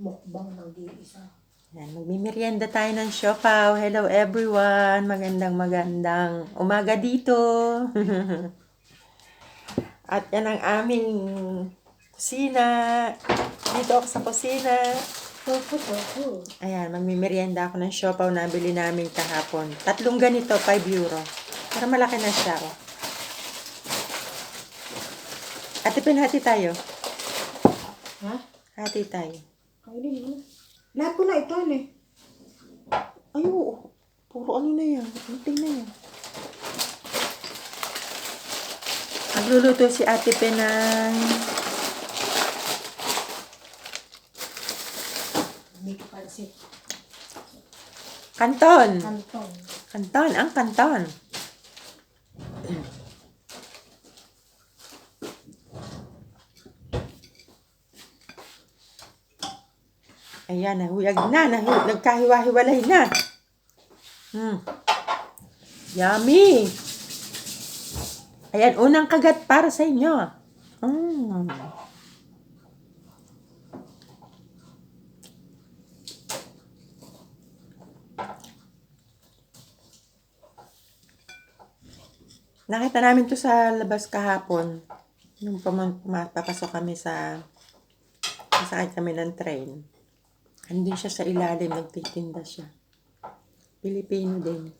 mukbang nag-iisa. Yan, magmimerienda tayo ng siopaw. Hello everyone. Magandang magandang umaga dito. At yan ang aming kusina. Dito ako sa kusina. Ayan, magmimerienda ako ng siopaw na bili namin kahapon. Tatlong ganito, 5 euro. Para malaki na siya. Oh. Ate, pinhati tayo. Ha? Hati tayo. Kainin mo na. Lahat ko na ito, eh. Ay, oo. Puro ano na yan. Unting na yan. Nagluluto si Ate Penay. Big pansit. Kanton. Kantong. Kanton. Ang kanton. Ayan, nahuyag na. Nahu- nagkahiwa-hiwalay na. Hmm. Yummy! Ayan, unang kagat para sa inyo. Mm. Nakita namin to sa labas kahapon. Nung pumapasok kami sa sasakay kami ng train. Andun siya sa ilalim, nagtitinda siya. Pilipino din.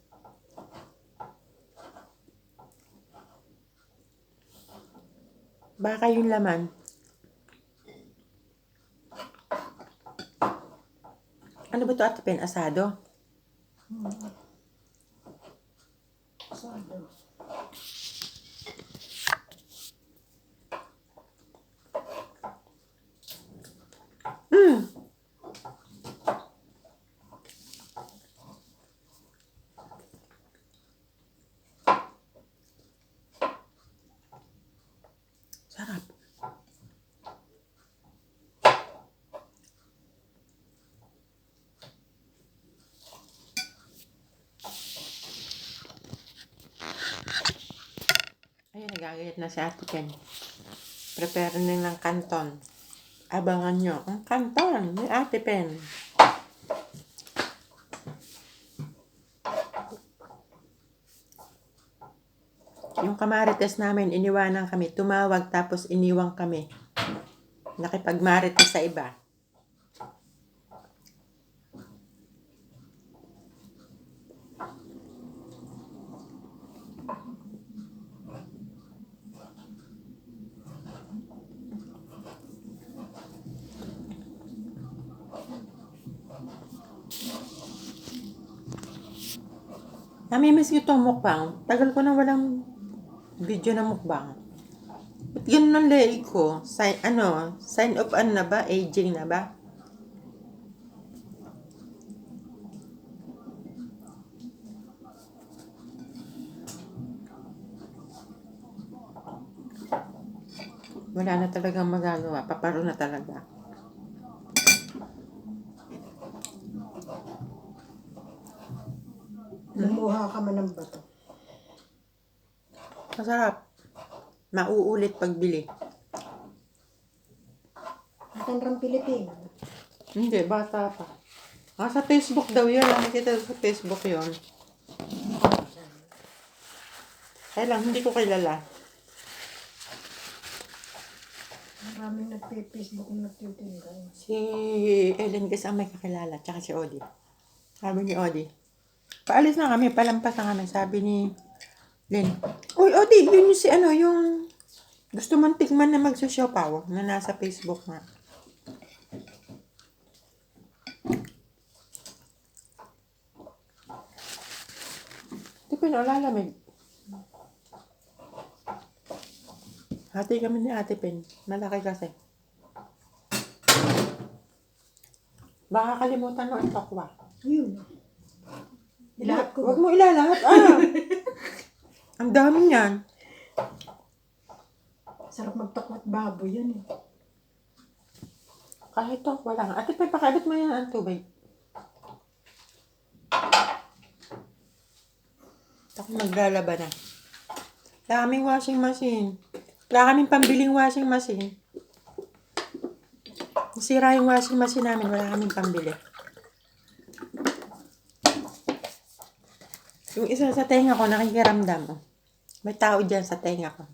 Baka yung laman. Ano ba to Ate Pen? Asado? Sado. Mm. Sarap. Ayun, nagagayat na si Ate Ken. Prepare na ng kanton. Abangan nyo ang kanton ni Ate Pen. Yung kamarites namin, iniwanan kami. Tumawag tapos iniwang kami. Nakipagmarites sa iba. Namimiss ko itong mukbang. Tagal ko na walang video na mukbang. Ba't ganun ang leeg ko? Sign, ano, sign of ano na ba? Aging na ba? Wala na talagang magagawa. Paparo na talaga. Lumuha ka man ng bato. Masarap. Mauulit pagbili. Matandang Pilipino. Hindi, bata pa. Ah, sa Facebook daw yun. Nakikita sa Facebook yun. Kaya lang, hindi ko kilala. Maraming nagpe-Facebook na nagtitinda. Si Ellen kasi ang may kakilala, tsaka si Odi. Sabi ni Odi, paalis na kami, palampas na kami. Sabi ni Len, Uy, Odi, yun yung si ano, yung gusto mong tikman na magsusiopaw na nasa Facebook nga. Di ko na lalamig. Hati kami ni Ate Pen. Malaki kasi. Baka kalimutan mo ang tokwa. Ayun. Lahat ko. Huwag mo ilalahat. Ah! ang dami niyan. Sarap magtakwat baboy yan eh. Kahit to, wala nga. Ate Pen, pakabit mo yan ang tubig. Ako maglalaba na. Wala kaming washing machine. Wala kaming pambiling washing machine. Kung sira yung washing machine namin, wala kaming pambili. Yung isa sa tenga ko, nakikiramdam. May tao dyan sa tenga ko.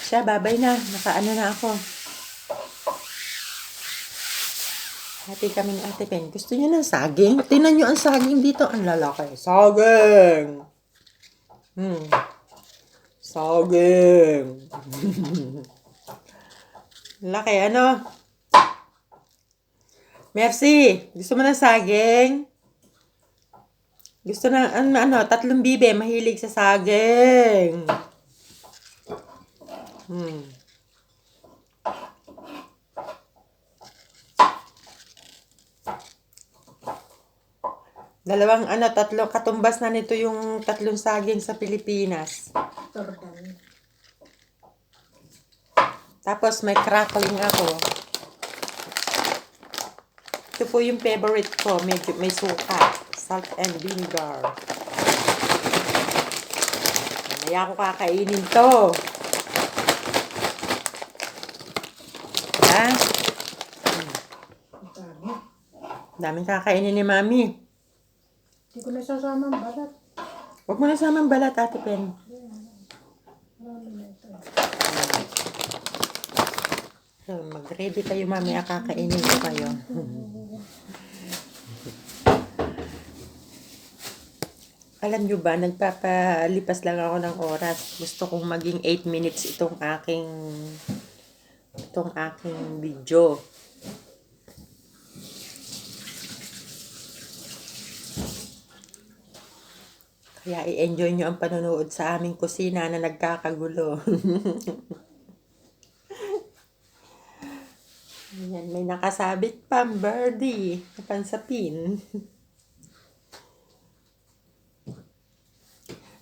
Siya, babay na. Nakaano na ako. Hati kami ni Ate Pen. Gusto niyo ng saging? Tingnan niyo ang saging dito. Ang lalaki. Saging! Hmm. Saging! Laki, ano? Merci! Gusto mo ng saging? Gusto na, ano, ano, tatlong bibe, mahilig sa saging. Hmm. Dalawang ano, tatlo, katumbas na nito yung tatlong saging sa Pilipinas. Tordan. Tapos may crackling ako. Ito po yung favorite ko. Medyo may suka. Salt and vinegar. Mamaya ko kakainin to. Ha? Ang dami. Daming kakainin ni Mami. Hindi ko nasasama ang balat. Huwag mo na samang balat, Ate Pen. So, mag-ready kayo mamaya kakainin ko kayo. Alam nyo ba, nagpapalipas lang ako ng oras. Gusto kong maging 8 minutes itong aking itong aking video. Kaya i-enjoy nyo ang panonood sa aming kusina na nagkakagulo. Ayan, may nakasabit pang birdie na pansapin.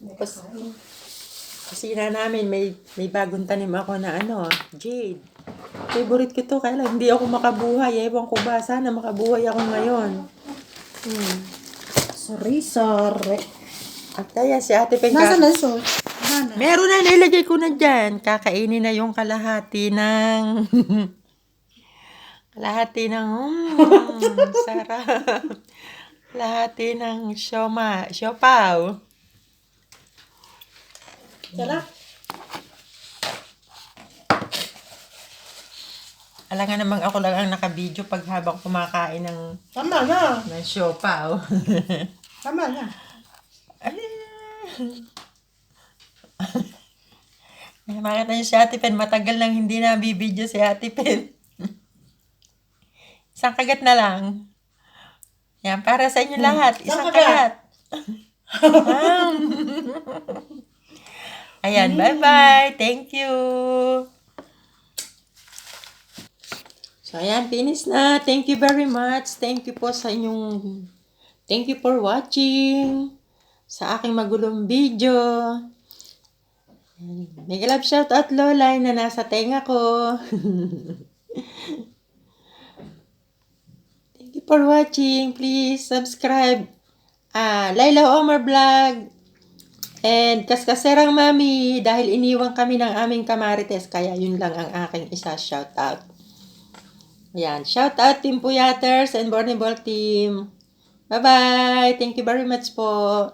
Tapos, kusina namin, may, may bagong tanim ako na ano, jade. Favorite ko to, kaya lang hindi ako makabuhay. Ewan ko ba, sana makabuhay ako ngayon. Hmm. Sorry, sorry. At kaya si Ate Pen, Nasaan na so? Nana. meron na, nilagay ko na dyan. Kakainin na yung kalahati ng... kalahati ng... Mm, sarap. kalahati ng sioma, siopaw. Sarap. Alam nga namang ako lang ang nakabidyo pag habang kumakain ng, Tama na. ng siopaw. Tama na. Ay. Makita niyo si Ate Pen, matagal nang hindi na bibidyo si Ate Pen. Isang kagat na lang. Yan, para sa inyo lahat. Isang kagat. Ayan, bye-bye. Thank you. So, ayan, finish na. Thank you very much. Thank you po sa inyong... Thank you for watching sa aking magulong video. Mega love shout out Lola na nasa tenga ko. Thank you for watching. Please subscribe. Ah, Laila Omar Vlog. And Kaskaserang Mami dahil iniwan kami ng aming kamarites kaya yun lang ang aking isa shout out. Ayan, shout out Team Puyaters and Borneball Team. Bye-bye. Thank you very much po.